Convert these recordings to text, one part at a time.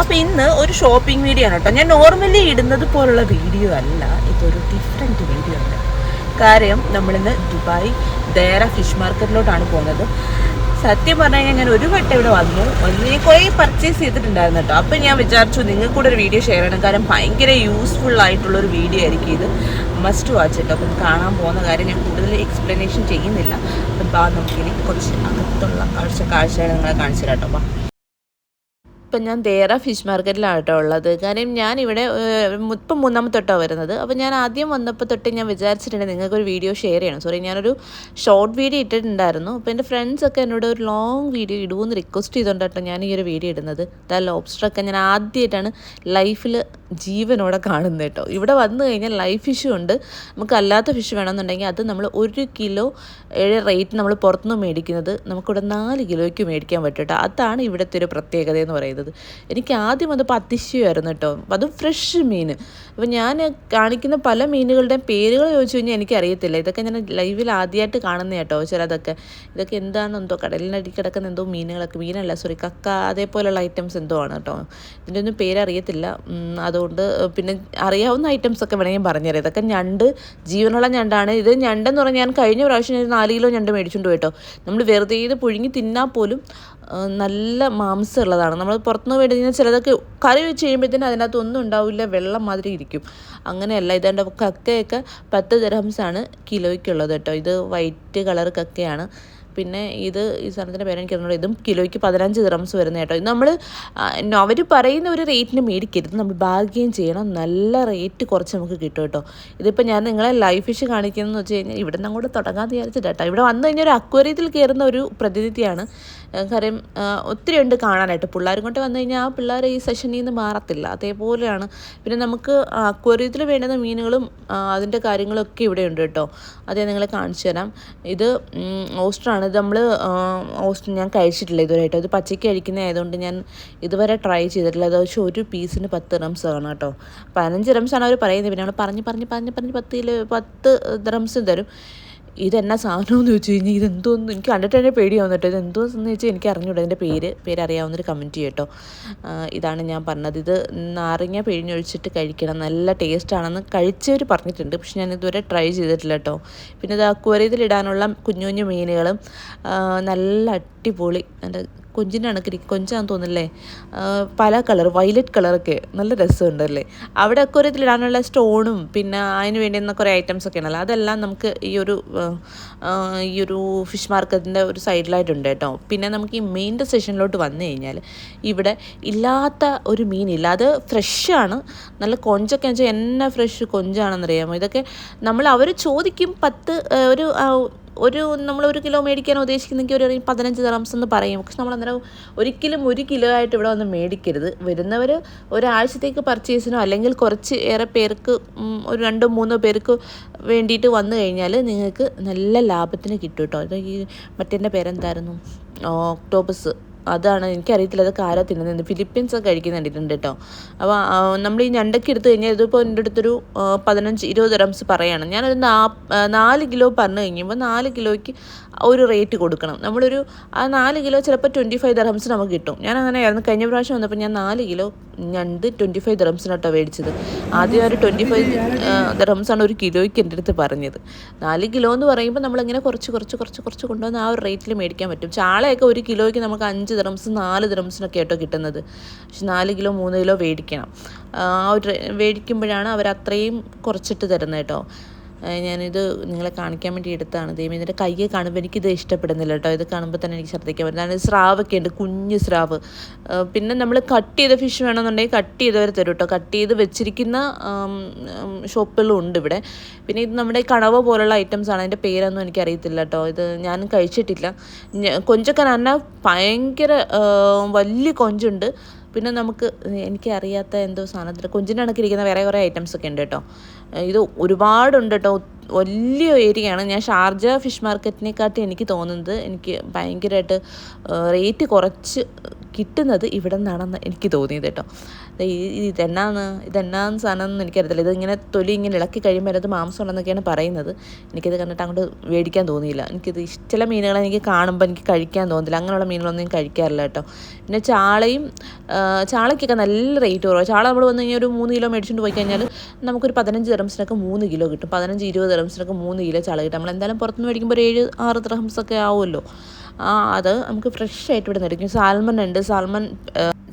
അപ്പോൾ ഇന്ന് ഒരു ഷോപ്പിംഗ് വീഡിയോ ആണ് കേട്ടോ. ഞാൻ നോർമലി ഇടുന്നത് പോലുള്ള വീഡിയോ അല്ല. ഇതൊരു ഡിഫറെന്റ് വീഡിയോ ആണ്. കാര്യം നമ്മളിന്ന് ദുബായ് ദേറ ഫിഷ് മാർക്കറ്റിലോട്ടാണ് പോകുന്നത്. സത്യം പറഞ്ഞാൽ ഞാൻ ഒരു വട്ടം ഇവിടെ വന്നു. ഞാൻ കുറേ പർച്ചേസ് ചെയ്തിട്ടുണ്ടായിരുന്നു കേട്ടോ. അപ്പം ഞാൻ വിചാരിച്ചു നിങ്ങൾക്ക് കൂടെ ഒരു വീഡിയോ ഷെയർ ചെയ്യണം. കാരണം ഭയങ്കര യൂസ്ഫുൾ ആയിട്ടുള്ളൊരു വീഡിയോ ആയിരിക്കും ഇത്. മസ്റ്റ് വാച്ച് കേട്ടോ അപ്പം കാണാൻ പോകുന്ന കാര്യം ഞാൻ കൂടുതൽ എക്സ്പ്ലനേഷൻ ചെയ്യുന്നില്ല. അപ്പം ബാ നമുക്കിനി കുറച്ച് അകത്തുള്ള കാഴ്ച കാഴ്ചകൾ നിങ്ങളെ കാണിച്ചു കേട്ടോ. ബാ ഇപ്പം ഞാൻ ദേറ ഫിഷ് മാർക്കറ്റിലാണ് കേട്ടോ ഉള്ളത്. കാര്യം ഞാൻ ഇവിടെ ഇപ്പം മൂന്നാമത്തെ തൊട്ടാണ് വരുന്നത്. അപ്പോൾ ഞാൻ ആദ്യം വന്നപ്പോൾ തൊട്ട് ഞാൻ വിചാരിച്ചിട്ടുണ്ട് നിങ്ങൾക്കൊരു വീഡിയോ ഷെയർ ചെയ്യണം. സോറി ഞാനൊരു ഷോർട്ട് വീഡിയോ ഇട്ടിട്ടുണ്ടായിരുന്നു. അപ്പോൾ എന്റെ ഫ്രണ്ട്സൊക്കെ എന്നോട് ഒരു ലോങ് വീഡിയോ ഇടുമെന്ന് റിക്വസ്റ്റ് ചെയ്തുകൊണ്ടാട്ടോ ഞാൻ ഈ ഒരു വീഡിയോ ഇടുന്നത്. ദ ലോബ്സ്റ്ററൊക്കെ ഞാൻ ആദ്യമായിട്ടാണ് ലൈഫിൽ ജീവനോടെ കാണുന്നത് കേട്ടോ. ഇവിടെ വന്നു കഴിഞ്ഞാൽ ലൈഫ് ഫിഷ് ഉണ്ട്. നമുക്ക് അല്ലാത്ത ഫിഷ് വേണമെന്നുണ്ടെങ്കിൽ അത് നമ്മൾ ഒരു കിലോ ഏഴ് റേറ്റ് നമ്മൾ പുറത്തുനിന്ന് മേടിക്കുന്നത് നമുക്കിവിടെ നാല് കിലോയ്ക്ക് മേടിക്കാൻ പറ്റും കേട്ടോ. അതാണ് ഇവിടുത്തെ ഒരു പ്രത്യേകത എന്ന് പറയുന്നത്. എനിക്ക് ആദ്യം അത് അതിശയമായിരുന്നു കേട്ടോ. അതും ഫ്രഷ് മീൻ. അപ്പോൾ ഞാൻ കാണിക്കുന്ന പല മീനുകളുടെയും പേരുകൾ ചോദിച്ചു കഴിഞ്ഞാൽ എനിക്കറിയത്തില്ല. ഇതൊക്കെ ഞാൻ ലൈവിൽ ആദ്യമായിട്ട് കാണുന്ന കേട്ടോ ചിലതൊക്കെ. ഇതൊക്കെ എന്താണ് എന്തോ കടലിനടി കിടക്കുന്ന എന്തോ മീനുകളൊക്കെ. മീനല്ല സോറി കക്ക അതേപോലെയുള്ള ഐറ്റംസ് എന്തോ ആണ് കേട്ടോ. ഇതിന്റെ ഒന്നും പേരറിയത്തില്ല. ഉം, അതുകൊണ്ട് പിന്നെ അറിയാവുന്ന ഐറ്റംസ് ഒക്കെ വേണമെങ്കിൽ പറഞ്ഞുതരാം. ഇതൊക്കെ ഞണ്ട് ജീവനുള്ള ഞണ്ടാണ്. ഇത് ഞണ്ടെന്ന് പറഞ്ഞാൽ ഞാൻ കഴിഞ്ഞ പ്രാവശ്യം ഒരു നാല് കിലോ ഞണ്ട് മേടിച്ചുകൊണ്ട് പോയിട്ടോ നമ്മൾ വെറുതെ ഇത് പുഴുങ്ങി തിന്നാൽ പോലും നല്ല മാംസം ഉള്ളതാണ് നമ്മൾ പുറത്തുനിന്ന് മേടിക്കുന്ന ചിലതൊക്കെ കറി വെച്ച് കഴിയുമ്പോഴത്തേനും അതിനകത്ത് ഒന്നും ഉണ്ടാവില്ല വെള്ളം മാതിരി ഇരിക്കും. അങ്ങനെയല്ല ഇതേണ്ട കക്കയൊക്കെ പത്ത് ദിർഹംസാണ് കിലോയ്ക്കുള്ളത് കേട്ടോ. ഇത് വൈറ്റ് കളർ കക്കയാണ്. പിന്നെ ഇത് ഈ സാധനത്തിന്റെ പേര് അറിഞ്ഞോ ഇതും കിലോയ്ക്ക് പതിനഞ്ച് ഗ്രാംസ് വരുന്ന കേട്ടോ. ഇത് നമ്മൾ അവർ പറയുന്ന ഒരു റേറ്റിന് മേടിക്കരുത്. നമ്മൾ ബാർഗെയിൻ ചെയ്യണം. നല്ല റേറ്റ് കുറച്ച് നമുക്ക് കിട്ടും കേട്ടോ. ഇതിപ്പോൾ ഞാൻ നിങ്ങളെ ലൈഫ് ഫിഷ് കാണിക്കുന്നതെന്ന് വെച്ച് കഴിഞ്ഞാൽ ഇവിടെ നിന്ന് അങ്ങോട്ട് തുടങ്ങാൻ വിചാരിച്ചിട്ടാട്ടോ ഇവിടെ വന്നു കഴിഞ്ഞാൽ ഒരു അക്വേറിയത്തിൽ കയറുന്ന ഒരു പ്രതിനിധിയാണ്. കാര്യം ഒത്തിരി ഉണ്ട് കാണാനായിട്ട്. പിള്ളേരും കൊണ്ട് വന്നു കഴിഞ്ഞാൽ ആ പിള്ളേർ ഈ സെഷനിൽ നിന്ന് മാറത്തില്ല. അതേപോലെയാണ്. പിന്നെ നമുക്ക് അക്വേറിയത്തിൽ വേണ്ടുന്ന മീനുകളും അതിന്റെ കാര്യങ്ങളൊക്കെ ഇവിടെ ഉണ്ട് കേട്ടോ. അതേ നിങ്ങളെ കാണിച്ചു തരാം. ഇത് ഓസ്റ്ററാണ്. ഇത് നമ്മൾ ഓസ്റ്റ് ഞാൻ കഴിച്ചിട്ടില്ല ഇതുവരെയായിട്ട് ഇത് പച്ചയ്ക്ക് കഴിക്കുന്ന ആയതുകൊണ്ട് ഞാൻ ഇതുവരെ ട്രൈ ചെയ്തിട്ടില്ല. അത് പക്ഷേ ഒരു പീസിന് പത്ത് റംസ് ആണ് കേട്ടോ. പതിനഞ്ച് ആണ് അവർ പറയുന്നത്. പിന്നെ നമ്മൾ പറഞ്ഞ് പറഞ്ഞ് പറഞ്ഞ് പറഞ്ഞ് പത്ത് കിലോ പത്ത് റംസ് തരും. ഇതെന്നാ സാധനമെന്ന് ചോദിച്ചു കഴിഞ്ഞാൽ ഇതെന്തോന്ന്? എനിക്ക് കണ്ടിട്ട് തന്നെ ഇത് കേട്ടോ. എന്ന് വെച്ചാൽ എനിക്ക് അറിഞ്ഞൂടാ. ഇതിന്റെ പേര് പേരറിയാവുന്നൊരു കമന്റ് ചെയ്യട്ടോ ഇതാണ് ഞാൻ പറഞ്ഞത്. ഇത് നാരങ്ങ പിഴിഞ്ഞൊഴിച്ചിട്ട് കഴിക്കണം. നല്ല ടേസ്റ്റാണെന്ന് കഴിച്ചവർ പറഞ്ഞിട്ടുണ്ട്. പക്ഷെ ഞാൻ ഇതുവരെ ട്രൈ ചെയ്തിട്ടില്ല കേട്ടോ. പിന്നെ ഇത് അക്വേറിയത്തിൽ ഇടാനുള്ള കുഞ്ഞു കുഞ്ഞു മീനുകളും നല്ല അടിപൊളി. എന്റെ കൊഞ്ചിന്റെ കണക്കിരി കൊഞ്ചാന്ന് തോന്നുന്നില്ലേ? ആ, പല കളർ വയലറ്റ് കളറൊക്കെ നല്ല രസമുണ്ടല്ലേ? അവിടെ ഒക്കെ ഒരു ഇതിലിടാനുള്ള സ്റ്റോണും പിന്നെ അതിന് വേണ്ടുന്ന കുറേ ഐറ്റംസ് ഒക്കെ ഉണ്ടല്ലോ. അതെല്ലാം നമുക്ക് ഈ ഒരു ഈ ഒരു ഫിഷ് മാർക്കറ്റിന്റെ ഒരു സൈഡിലായിട്ടുണ്ട് കേട്ടോ. പിന്നെ നമുക്ക് ഈ മെയിന്റെ സെഷനിലോട്ട് വന്നു കഴിഞ്ഞാൽ ഇവിടെ ഇല്ലാത്ത ഒരു മീനില്ല അത് ഫ്രഷാണ് നല്ല കൊഞ്ചൊക്കെ വെച്ചാൽ എന്നാ ഫ്രഷ് കൊഞ്ചാണെന്നറിയാമോ? ഇതൊക്കെ നമ്മൾ അവർ ചോദിക്കും പത്ത് ഒരു ഒരു നമ്മൾ ഒരു കിലോ മേടിക്കാൻ ഉദ്ദേശിക്കുന്നെങ്കിൽ ഒരു പതിനഞ്ച് ഗ്രാംസ് എന്ന് പറയും. പക്ഷെ നമ്മൾ അന്നേരം ഒരിക്കലും ഒരു കിലോ ആയിട്ട് ഇവിടെ വന്ന് മേടിക്കരുത്. വരുന്നവർ ഒരാഴ്ചത്തേക്ക് പർച്ചേസിനോ അല്ലെങ്കിൽ കുറച്ച് ഏറെ പേർക്ക് ഒരു രണ്ടോ മൂന്നോ പേർക്ക് വേണ്ടിയിട്ട് വന്നു കഴിഞ്ഞാൽ നിങ്ങൾക്ക് നല്ല ലാഭത്തിന് കിട്ടും കേട്ടോ ഈ മറ്റേന്റെ പേരെന്തായിരുന്നു? ഓക്ടോബസ് അതാണ് എനിക്കറിയത്തില്ല അത് കാരാ തിന്നുന്നത്. ഫിലിപ്പീൻസ് ഒക്കെ കഴിക്കുന്ന കണ്ടിട്ടുണ്ട് കേട്ടോ അപ്പോൾ നമ്മൾ ഈ ഞണ്ടയ്ക്ക് എടുത്തു കഴിഞ്ഞാൽ ഇതിപ്പോൾ എന്റെ അടുത്തൊരു പതിനഞ്ച് ഇരുപത് റംസ് പറയാണ്. ഞാനൊരു നാ നാല് കിലോ പറഞ്ഞു കഴിഞ്ഞപ്പോൾ നാല് കിലോയ്ക്ക് ഒരു റേറ്റ് കൊടുക്കണം. നമ്മളൊരു ആ നാല് കിലോ ചിലപ്പോൾ ട്വന്റി ഫൈവ് ദർഹംസ് നമുക്ക് കിട്ടും. ഞാൻ അങ്ങനെയായിരുന്നു കഴിഞ്ഞ പ്രാവശ്യം വന്നപ്പോൾ ഞാൻ നാല് കിലോ ഞണ്ട് ട്വന്റി ഫൈവ് ദർഹംസിനാട്ടോ മേടിച്ചത്. ആദ്യം ഒരു ട്വന്റി ഫൈവ് ദ്രംസാണ് ഒരു കിലോയ്ക്ക് എന്റെ അടുത്ത് പറഞ്ഞത്. നാല് കിലോ എന്ന് പറയുമ്പോൾ നമ്മളിങ്ങനെ കുറച്ച് കുറച്ച് കുറച്ച് കുറച്ച് കൊണ്ടുവന്ന് ആ ഒരു റേറ്റിൽ മേടിക്കാൻ പറ്റും. ചാളയൊക്കെ ഒരു കിലോയ്ക്ക് നമുക്ക് അഞ്ച് ദിറംസ് നാല് ദിറംസിനൊക്കെ കേട്ടോ കിട്ടുന്നത്. പക്ഷെ നാല് കിലോ മൂന്ന് കിലോ മേടിക്കണം. ആ ഒരു മേടിക്കുമ്പോഴാണ് അവർ അത്രയും കുറച്ചിട്ട് തരുന്നത് കേട്ടോ. ഞാനിത് നിങ്ങളെ കാണിക്കാൻ വേണ്ടി എടുത്താണ്. ദൈവം ഇതിന്റെ കയ്യെ കാണുമ്പോൾ എനിക്കിത് ഇഷ്ടപ്പെടുന്നില്ല കേട്ടോ ഇത് കാണുമ്പോൾ തന്നെ എനിക്ക് ശ്രദ്ധിക്കാൻ പറ്റും. സ്രാവൊക്കെ ഉണ്ട് കുഞ്ഞ് സ്രാവ്. പിന്നെ നമ്മൾ കട്ട് ചെയ്ത ഫിഷ് വേണമെന്നുണ്ടെങ്കിൽ കട്ട് ചെയ്തവർ തരും കേട്ടോ കട്ട് ചെയ്ത് വെച്ചിരിക്കുന്ന ഷോപ്പുകളും ഉണ്ട് ഇവിടെ. പിന്നെ ഇത് നമ്മുടെ കണവ പോലുള്ള ഐറ്റംസ് ആണ്. അതിന്റെ പേരൊന്നും എനിക്കറിയത്തില്ല കേട്ടോ ഇത് ഞാൻ കഴിച്ചിട്ടില്ല. കൊഞ്ചൊക്കെ നന്ന ഭയങ്കര വലിയ കൊഞ്ചുണ്ട്. പിന്നെ നമുക്ക് എനിക്കറിയാത്ത എന്തോ സാധനത്തിൽ കുഞ്ചിന്റെ കണക്കിരിക്കുന്ന വേറെ കുറേ ഐറ്റംസ് ഒക്കെ ഉണ്ട് കേട്ടോ. ഇത് ഒരുപാടുണ്ട് കേട്ടോ. വലിയ ഏരിയയാണ്. ഞാൻ ഷാർജ ഫിഷ് മാർക്കറ്റിനെക്കാട്ടി എനിക്ക് തോന്നുന്നത് എനിക്ക് ഭയങ്കരമായിട്ട് റേറ്റ് കുറച്ച് കിട്ടുന്നത് ഇവിടെ നിന്നാണെന്ന് എനിക്ക് തോന്നിയത് കേട്ടോ. ഇതെന്നാന്ന്? ഇതെന്നാന്ന് സാധനം എന്ന് എനിക്കറിയത്തില്ല. ഇതിങ്ങനെ തൊലി ഇങ്ങനെ ഇളക്കി കഴിയുമ്പോൾ അത് മാംസം ഉണ്ടെന്നൊക്കെയാണ് പറയുന്നത്. എനിക്കിത് കണ്ടിട്ട് അങ്ങോട്ട് മേടിക്കാൻ തോന്നിയില്ല. എനിക്കിത് ചില മീനുകളെ എനിക്ക് കാണുമ്പോൾ എനിക്ക് കഴിക്കാൻ തോന്നില്ല അങ്ങനെയുള്ള മീനുകളൊന്നും കഴിക്കാറില്ല കേട്ടോ. പിന്നെ ചാളയും ചാളയ്ക്കൊക്കെ നല്ല റേറ്റ് കുറവാണ് ചാള നമ്മൾ വന്നു കഴിഞ്ഞാൽ ഒരു മൂന്ന് കിലോ മേടിച്ചുകൊണ്ട് പോയി കഴിഞ്ഞാൽ നമുക്കൊരു പതിനഞ്ച് ദിറംസിനൊക്കെ മൂന്ന് കിലോ കിട്ടും. പതിനഞ്ച് ഇരുപത് ദിറംസിനൊക്കെ മൂന്ന് കിലോ ചാള കിട്ടും. നമ്മൾ എന്തായാലും പുറത്തുനിന്ന് മേടിക്കുമ്പോൾ ഒരു ഏഴ് ആറ് ദിറംസൊക്കെ ആവുമല്ലോ. അത് നമുക്ക് ഫ്രഷ് ആയിട്ട് ഇവിടെ നിന്ന് സാൽമൺ ഉണ്ട്. സാൽമൺ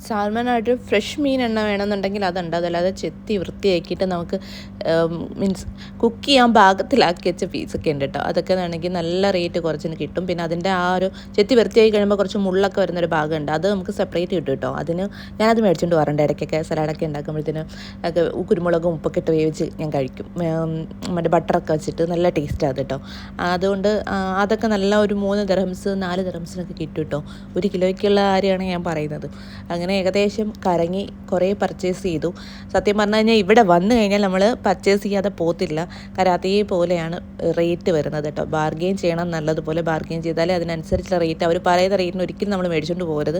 സാൽമണായിട്ട് ഫ്രഷ് മീൻ എണ്ണ വേണമെന്നുണ്ടെങ്കിൽ അതുണ്ട്. അതല്ലാതെ ചെത്തി വൃത്തിയാക്കിയിട്ട് നമുക്ക് മീൻസ് കുക്ക് ചെയ്യാൻ പാകത്തിലാക്കി വെച്ച പീസൊക്കെ ഉണ്ട് കേട്ടോ. അതൊക്കെ ആണെങ്കിൽ നല്ല റേറ്റ് കുറച്ചിന് കിട്ടും. പിന്നെ അതിന്റെ ആ ഒരു ചെത്തി വൃത്തിയാക്കി കഴിയുമ്പോൾ കുറച്ച് മുള്ളൊക്കെ വരുന്നൊരു ഭാഗമുണ്ട്. അത് നമുക്ക് സെപ്പറേറ്റ് കിട്ടും കേട്ടോ. അതിന് ഞാനത് മേടിച്ചുകൊണ്ട് വരണ്ട. ഇടയ്ക്കൊക്കെ സലാഡൊക്കെ ഉണ്ടാക്കുമ്പോഴത്തേനും ഒക്കെ കുരുമുളകും ഉപ്പൊക്കെ ഇട്ട് വേവിച്ച് ഞാൻ കഴിക്കും. മറ്റേ ബട്ടറൊക്കെ വെച്ചിട്ട് നല്ല ടേസ്റ്റാണ് കേട്ടോ. അതുകൊണ്ട് അതൊക്കെ നല്ല ഒരു മൂന്ന് ദർഹംസ് നാല് ദിറംസിനൊക്കെ കിട്ടും കേട്ടോ ഒരു കിലോയ്ക്കുള്ള കാര്യമാണ് ഞാൻ പറയുന്നത്. അങ്ങനെ ഏകദേശം കറങ്ങി കുറേ പർച്ചേസ് ചെയ്തു. സത്യം പറഞ്ഞു കഴിഞ്ഞാൽ ഇവിടെ വന്നു കഴിഞ്ഞാൽ നമ്മൾ പർച്ചേസ് ചെയ്യാതെ പോത്തില്ല കരാത്തേ പോലെയാണ് റേറ്റ് വരുന്നത് കേട്ടോ. ബാർഗെയിൻ ചെയ്യണം നല്ലതുപോലെ ബാർഗെയിൻ ചെയ്താലേ അതിനനുസരിച്ചുള്ള റേറ്റ് അവർ പറയുന്ന റേറ്റിന് ഒരിക്കലും നമ്മൾ മേടിച്ചുകൊണ്ട് പോകരുത്.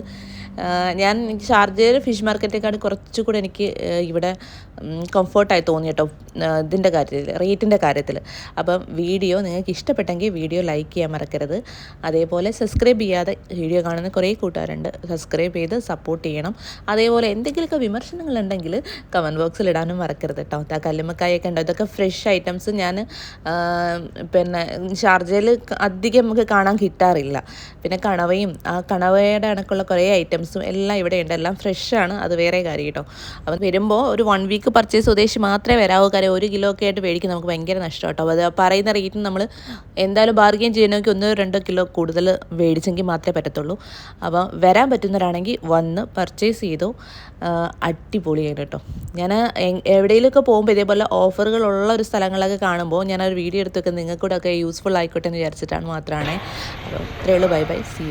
ഞാൻ ഷാർജയിൽ ഫിഷ് മാർക്കറ്റേക്കാൾ കുറച്ചുകൂടെ എനിക്ക് ഇവിടെ കംഫർട്ടായി തോന്നി കേട്ടോ. ഇതിന്റെ കാര്യത്തിൽ റേറ്റിന്റെ കാര്യത്തിൽ. അപ്പം വീഡിയോ നിങ്ങൾക്ക് ഇഷ്ടപ്പെട്ടെങ്കിൽ വീഡിയോ ലൈക്ക് ചെയ്യാൻ മറക്കരുത്. അതേപോലെ സബ്സ്ക്രൈബ് ചെയ്യാതെ വീഡിയോ കാണുന്ന കുറേ കൂട്ടുകാരുണ്ട്. സബ്സ്ക്രൈബ് ചെയ്ത് സപ്പോർട്ട് ചെയ്യണം. അതേപോലെ എന്തെങ്കിലുമൊക്കെ വിമർശനങ്ങളുണ്ടെങ്കിൽ കമന്റ് ബോക്സിൽ ഇടാനും മറക്കരുത് കേട്ടോ. ആ കല്ലുമ്മക്കായൊക്കെ ഉണ്ടോ? ഇതൊക്കെ ഫ്രഷ് ഐറ്റംസ് ഞാൻ പിന്നെ ഷാർജയിൽ അധികം നമുക്ക് കാണാൻ കിട്ടാറില്ല. പിന്നെ കണവയും ആ കണവയുടെ കണക്കുള്ള കുറേ ഐറ്റംസും എല്ലാം ഇവിടെ ഉണ്ട്. എല്ലാം ഫ്രഷാണ് അത് വേറെ കാര്യം കേട്ടോ. അപ്പം വരുമ്പോൾ ഒരു വൺ വീക്ക് പർച്ചേസ് ഉദ്ദേശിച്ച് മാത്രമേ വരാവൂ. കാര്യം ഒരു കിലോ ഒക്കെ ആയിട്ട് മേടിക്കും നമുക്ക് ഭയങ്കര നഷ്ടം കേട്ടോ. അത് പറയുന്ന റേറ്റ് നമ്മൾ എന്തായാലും ബാർഗെയിൻ ചെയ്യണമെങ്കിൽ ഒന്നോ രണ്ടോ കിലോ കൂടുതൽ മേടിച്ചെങ്കിൽ മാത്രമേ പറ്റത്തുള്ളൂ. അപ്പോൾ വരാൻ പറ്റുന്നവരാണെങ്കിൽ വന്ന് പർച്ചേസ് ചെയ്തു. അടിപൊളിയാണ് കേട്ടോ. ഞാൻ എവിടെയെങ്കിലുമൊക്കെ പോകുമ്പോൾ ഇതേപോലെ ഓഫറുകളുള്ള ഒരു സ്ഥലങ്ങളൊക്കെ കാണുമ്പോൾ ഞാൻ ഒരു വീഡിയോ എടുത്തൊക്കെ നിങ്ങൾക്കൂടെ ഒക്കെ യൂസ്ഫുൾ ആയിക്കോട്ടെ എന്ന് വിചാരിച്ചിട്ടാണ് മാത്രമാണ് അപ്പോൾ ഇത്രയേ ഉള്ളൂ. Bye bye C U